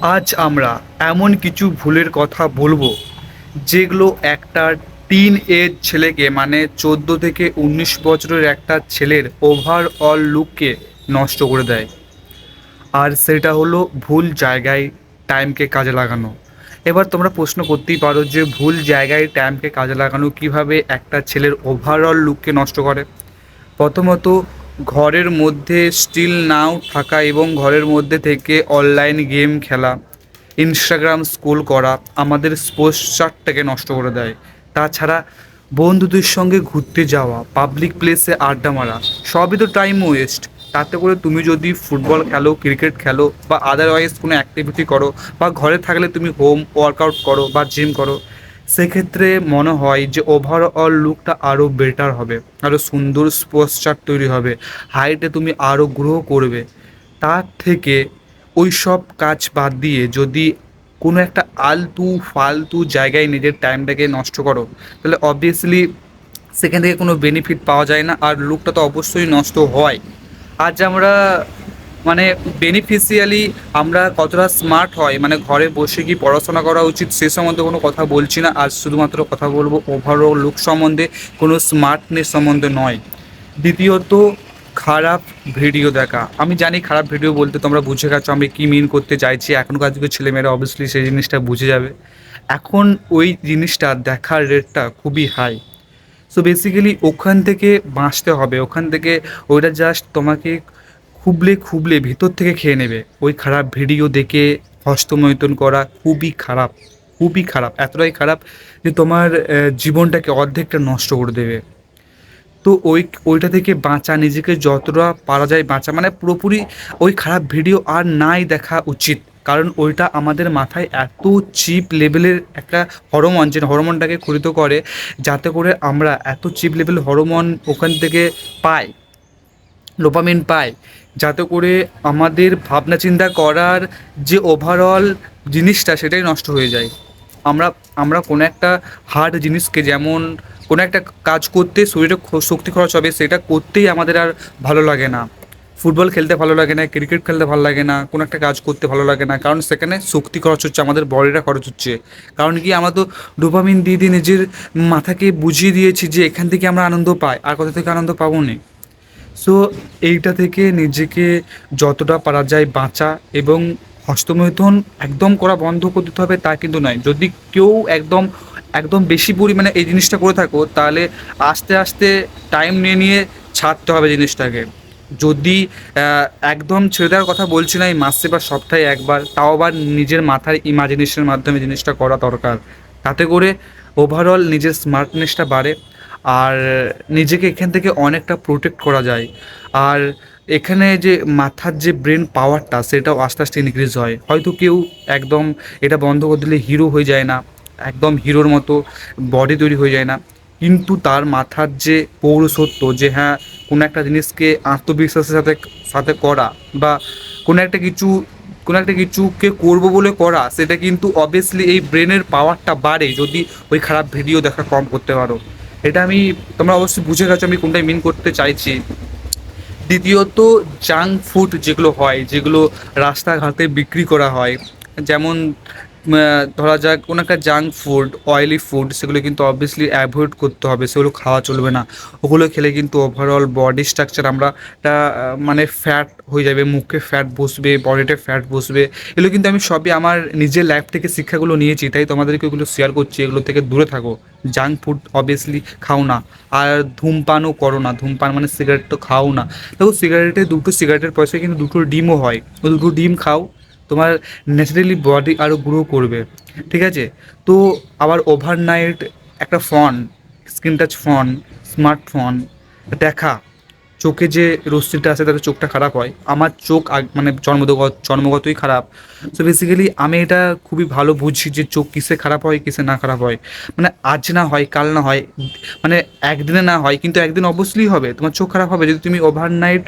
আজ আমরা এমন কিছু ভুলের কথা বলব, যেগুলো একটা টিন এজ ছেলেকে মানে চোদ্দ থেকে উনিশ বছরের একটা ছেলের ওভারঅল লুককে নষ্ট করে দেয়। আর সেটা হলো ভুল জায়গায় টাইমকে কাজে লাগানো। এবার তোমরা প্রশ্ন করতেই পারো যে ভুল জায়গায় টাইমকে কাজে লাগানো কীভাবে একটা ছেলের ওভারঅল লুককে নষ্ট করে। প্রথমত ঘরের মধ্যে স্টিল নাও থাকা এবং ঘরের মধ্যে থেকে অনলাইন গেম খেলা ইনস্টাগ্রাম স্ক্রোল করা আমাদের পোস্টারটাকে নষ্ট করে দেয়। তাছাড়া বন্ধুদের সঙ্গে ঘুরতে যাওয়া পাবলিক প্লেসে আড্ডা মারা, সবই তো টাইম ওয়েস্ট তাতে করে তুমি যদি ফুটবল খেলো ক্রিকেট খেলো বা আদারওয়াইজ কোনো অ্যাক্টিভিটি করো বা ঘরে থাকলে তুমি হোম ওয়ার্কআউট করো বা জিম করো সেক্ষেত্রে মনে হয় যে ওভারঅল লুকটা আরও বেটার হবে আরও সুন্দর পোস্টার তৈরি হবে হাইটে তুমি আরও গ্রো করবে। তার থেকে ওই সব কাজ বাদ দিয়ে যদি কোনো একটা আলতু ফালতু জায়গায় নিজের টাইমটাকে নষ্ট করো, তাহলে অবভিয়াসলি সেখান থেকে কোনো বেনিফিট পাওয়া যায় না, আর লুকটা তো অবশ্যই নষ্ট হয়। আজ আমরা মানে বেনিফিশিয়ালি আমরা কতটা স্মার্ট হয় মানে ঘরে বসে কি পড়াশোনা করা উচিত, সে সম্বন্ধে কোনো কথা বলছি না। আজ শুধুমাত্র কথা বলব ওভারঅল লুক সম্বন্ধে, কোনো স্মার্টনেস সম্বন্ধে নয়। দ্বিতীয়ত, খারাপ ভিডিও দেখা। আমি জানি খারাপ ভিডিও বলতে তোমরা বুঝে গেছো আমি কী মিন করতে চাইছি। এখনকার যুগের ছেলেমেয়েরা অবভিয়াসলি সেই জিনিসটা বুঝে যাবে। এখন ওই জিনিসটা দেখার রেটটা খুবই হাই সো বেসিক্যালি ওখান থেকে বাঁচতে হবে। ওখান থেকে ওইটা জাস্ট তোমাকে খুবলে খুবলে ভিতর থেকে খেয়ে নেবে। ওই খারাপ ভিডিও দেখে হস্তমৈথুন করা খুবই খারাপ খুবই খারাপ, এতটাই খারাপ যে তোমার জীবনটাকে অর্ধেকটা নষ্ট করে দেবে। তো ওই, ওইটা থেকে বাঁচা, নিজেকে যতটা পারা যায় বাঁচা মানে পুরোপুরি ওই খারাপ ভিডিও আর নাই দেখা উচিত। কারণ ওইটা আমাদের মাথায় এত চিপ লেভেলের একটা হরমোন যে হরমোনটাকে ক্ষরিত করে, যাতে করে আমরা এত চিপ লেভেল হরমোন ওখান থেকে পাই ডোপামিন পাই যাতে করে আমাদের ভাবনা চিন্তা করার যে ওভারঅল জিনিসটা সেটাই নষ্ট হয়ে যায়। আমরা আমরা কোনো একটা হার্ড জিনিসকে যেমন কোনো একটা কাজ করতে শরীরে শক্তি খরচ হবে সেটা করতেই আমাদের আর ভালো লাগে না। ফুটবল খেলতে ভালো লাগে না, ক্রিকেট খেলতে ভালো লাগে না, কোনো একটা কাজ করতে ভালো লাগে না, কারণ সেখানে শক্তি খরচ হচ্ছে, আমাদের বডিটা খরচ হচ্ছে। কারণ কি আমরা তো ডোপামিন দিয়ে দিয়ে নিজের মাথাকে বুঝিয়ে দিয়েছি যে এখান থেকে আমরা আনন্দ পাই, আর কোথা থেকে আনন্দ পাবো না? সো এইটা থেকে নিজেকে যতটা পারা যায় বাঁচা এবং হস্তমৈথুন একদম করা বন্ধ করে দিতে হবে তা কিন্তু নয়। যদি কেউ একদম একদম বেশি পরিমাণে এই জিনিসটা করে থাকো, তাহলে আস্তে আস্তে টাইম নিয়ে নিয়ে ছাড়তে হবে জিনিসটাকে। যদি একদম ছেড়ে দেওয়ার কথা বলছি না, এই মাসে বা সপ্তাহে একবার, তাও আবার নিজের মাথার ইমাজিনেশনের মাধ্যমে জিনিসটা করা দরকার। তাতে করে ওভারঅল নিজের স্মার্টনেসটা বাড়ে। আর নিজেকে এখান থেকে অনেকটা প্রোটেক্ট করা যায়। আর এখানে যে মাথার যে ব্রেন পাওয়ারটা সেটাও আস্তে আস্তে ইনক্রিজ হয়। হয়তো কেউ একদম এটা বন্ধ করে দিলে হিরো হয়ে যায় না, একদম হিরোর মতো বডি তৈরি হয়ে যায় না। কিন্তু তার মাথার যে পৌরসত্ব যে হ্যাঁ কোনো একটা জিনিসকে আত্মবিশ্বাসের সাথে সাথে করা বা কোনো একটা কিছু, কোনো একটা কিছুকে করব বলে করা, সেটা কিন্তু অবভিয়াসলি এই ব্রেনের পাওয়ারটা বাড়ে যদি ওই খারাপ ভিডিও দেখা কম করতে পারো। এটা আমি, তোমরা অবশ্যই বুঝে গেছো আমি কোনটাই মিন করতে চাইছি। দ্বিতীয়ত জাঙ্ক ফুড যেগুলো হয়, যেগুলো রাস্তাঘাটে বিক্রি করা হয়, যেমন ধরা যাক, কোনো একটা জাঙ্ক ফুড অয়েলি ফুড সেগুলো কিন্তু অবভিয়াসলি অ্যাভয়েড করতে হবে, সেগুলো খাওয়া চলবে না। ওগুলো খেলে কিন্তু ওভারঅল বডি স্ট্রাকচার আমরা মানে ফ্যাট হয়ে যাবে, মুখে ফ্যাট বসবে বডিতে ফ্যাট বসবে। এগুলো কিন্তু আমি সবই আমার নিজের লাইফ থেকে শিক্ষাগুলো নিয়েছি, তাই তোমাদেরকে ওগুলো শেয়ার করছি, এগুলো থেকে দূরে থাকো। জাঙ্ক ফুড অবভিয়াসলি খাও না, আর ধূমপানও করো না। ধূমপান মানে সিগারেট তো খাও না। দেখো সিগারেটে দুটো সিগারেটের পয়সায় কিন্তু দুটো ডিমও হয়। দুটো ডিম খাও তোমার ন্যাচারালি বডি আরও গ্রো করবে, ঠিক আছে? তো আবার ওভারনাইট একটা phone screen touch phone smartphone দেখা। চোখে যে রশ্মিটা আছে তাতে চোখটা খারাপ হয়। আমার চোখ মানে জন্মগত, জন্মগতই খারাপ। সো বেসিক্যালি আমি এটা খুবই ভালো বুঝি যে চোখ কিসে খারাপ হয়, কিসে না খারাপ হয়। মানে আজ না হয়, কাল না হয় মানে একদিনে না হয়, কিন্তু একদিন অবশ্যই হবে। তোমার চোখ খারাপ হবে। যদি তুমি ওভারনাইট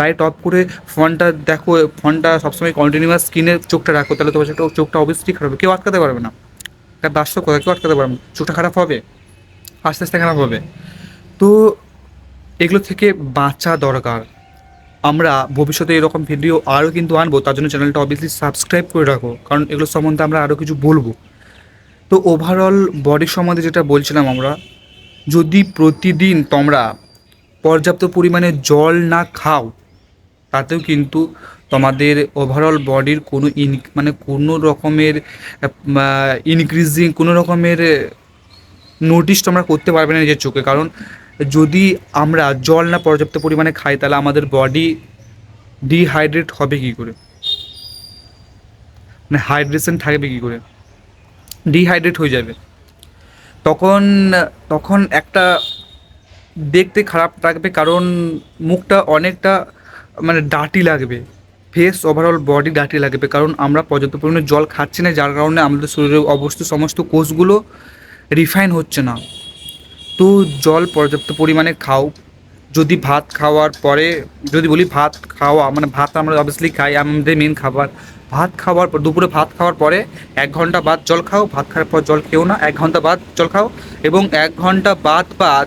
লাইট অফ করে ফোনটা দেখো, ফোনটা সবসময় কন্টিনিউয়াস স্ক্রিনে চোখটা রাখো, তাহলে তোমার চোখটা চোখটা অবশ্যই খারাপ হবে। কেউ আটকাতে পারবে না। এটা বাস্তব কথা, কেউ আটকাতে পারবে না। চোখটা খারাপ হবে। আস্তে আস্তে খারাপ হবে। তো এগুলো থেকে বাঁচা দরকার। আমরা ভবিষ্যতে এরকম ভিডিও আরও কিন্তু আনব, তার জন্য চ্যানেলটা অবভিয়াসলি সাবস্ক্রাইব করে রাখো, কারণ এগুলো সম্বন্ধে আমরা আরও কিছু বলব। তো ওভারঅল বডি সম্বন্ধে যেটা বলছিলাম আমরা, যদি প্রতিদিন তোমরা পর্যাপ্ত পরিমাণে জল না খাও, তাতেও কিন্তু তোমাদের ওভারঅল বডির কোনো ইন মানে কোনো রকমের ইনক্রিজিং কোনো রকমের নোটিশ তোমরা করতে পারবে না নিজের চোখে, কারণ যদি আমরা জল না পর্যাপ্ত পরিমাণে খাই, তাহলে আমাদের বডি ডিহাইড্রেট হবে কী করে? মানে হাইড্রেশন থাকবে কী করে? ডিহাইড্রেট হয়ে যাবে। তখন তখন একটা দেখতে খারাপ লাগবে কারণ মুখটা অনেকটা মানে ডাটি লাগবে। ফেস ওভারঅল বডি ডাটি লাগবে কারণ আমরা পর্যাপ্ত পরিমাণে জল খাচ্ছি না, যার কারণে আমাদের শরীরের অবস্থিত সমস্ত কোষগুলো রিফাইন হচ্ছে না। তো জল পর্যাপ্ত পরিমাণে খাও, যদি ভাত খাওয়ার পরে, যদি বলি ভাত খাওয়া মানে ভাত আমরা অবভিয়াসলি খাই, আমাদের মেন খাবার। ভাত খাওয়ার পর, দুপুরে ভাত খাওয়ার পরে এক ঘণ্টা বাদ জল খাও, ভাত খাওয়ার পর জল খেও না, এক ঘণ্টা বাদ জল খাও এবং এক ঘণ্টা বাদ বাদ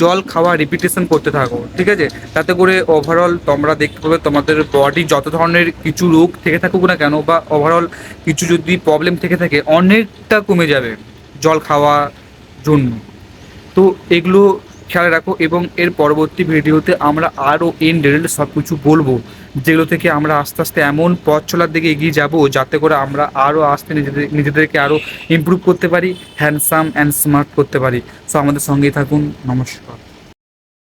জল খাওয়া রিপিটেশন করতে থাকো, ঠিক আছে? তাতে করে ওভারঅল তোমরা দেখতে পাবে তোমাদের বডি যত ধরনের কিছু রোগ থেকে থাকুক না কেন বা ওভারঅল কিছু যদি প্রবলেম থেকে থাকে, অনেকটা কমে যাবে জল খাওয়া জন্য। তো এগুলো খেয়াল রাখো এবং এর পরবর্তী ভিডিওতে আমরা আরও ইন ডিটেল সব কিছু বলব। যেগুলো থেকে আমরা আস্তে আস্তে এমন পথ চলার দিকে এগিয়ে যাব, যাতে করে আমরা আরও আস্তে নিজেদের, নিজেদেরকে আরও ইম্প্রুভ করতে পারি হ্যান্ডসাম অ্যান্ড স্মার্ট করতে পারি। সো আমাদের সঙ্গেই থাকুন, নমস্কার।